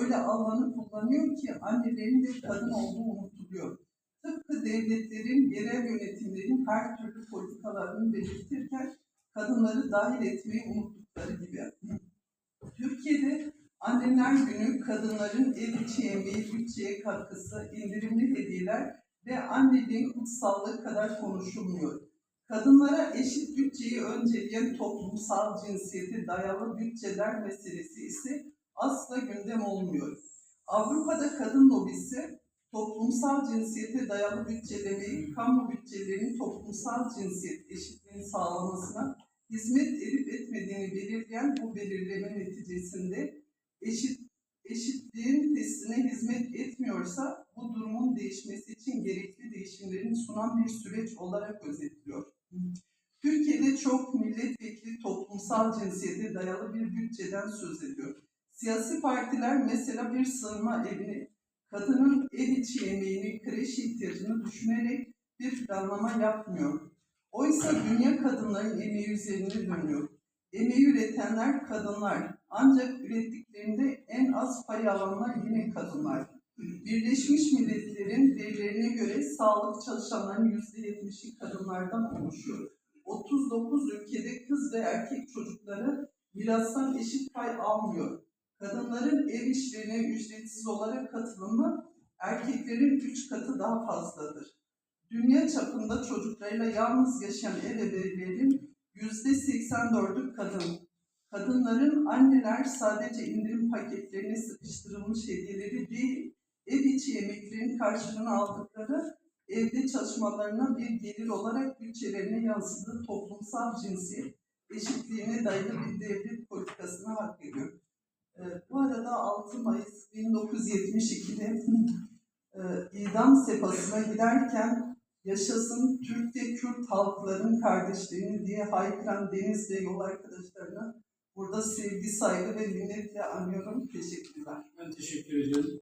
öyle alanı kullanıyor ki annelerin de kadın olduğu unutuluyor. Tıpkı devletlerin, yerel yönetimlerin her türlü politikalarını belirtirken kadınları dahil etmeyi unuttukları gibi. Türkiye'de Anneler Günü kadınların ev içi yemeği, bütçeye katkısı, indirimli hediyeler ve anneliğin kutsallığı kadar konuşulmuyor. Kadınlara eşit bütçeyi önceleyen toplumsal cinsiyete dayalı bütçeler meselesi ise asla gündem olmuyor. Avrupa'da kadın lobisi toplumsal cinsiyete dayalı bütçelemeyi, kamu bütçelerinin toplumsal cinsiyet eşitliğini sağlamasına hizmet edip etmediğini belirleyen bu belirleme neticesinde eşit eşitliğin testine hizmet etmiyorsa bu durumun değişmesi için gerekli değişimlerin sunan bir süreç olarak özetliyor. Türkiye'de çok milletvekili toplumsal cinsiyete dayalı bir bütçeden söz ediyor. Siyasi partiler mesela bir sığınma evini, kadının ev içi yemeğini, kreş ihtiyacını düşünerek bir planlama yapmıyor. Oysa dünya kadınların emeği üzerine dönüyor. Emeği üretenler kadınlar. Ancak ürettiklerinde en az pay alanlar yine kadınlar. Birleşmiş Milletler'in verilerine göre sağlık çalışanların %70'i kadınlardan oluşuyor. 39 ülkede kız ve erkek çocukları mirastan eşit pay almıyor. Kadınların ev işlerine ücretsiz olarak katılımı erkeklerin 3 katı daha fazladır. Dünya çapında çocuklarıyla yalnız yaşayan ebeveynlerin %84'ü kadın. Kadınların anneler sadece indirim paketlerine sıkıştırılmış hediyeleri değil, ev içi yemeklerin karşılığını aldıkları evde çalışmalarına bir gelir olarak bütçelerine yansıdığı toplumsal cinsiyet eşitliğine dayalı bir devlet politikasına hak veriyor. Bu arada 6 Mayıs 1972'de e, idam sefasına giderken yaşasın Türk ve Kürt halkların kardeşliğini diye haykıran Deniz ve yol arkadaşlarına burada sevgi, saygı ve minnetle anıyorum. Teşekkürler. Ben teşekkür ediyorum.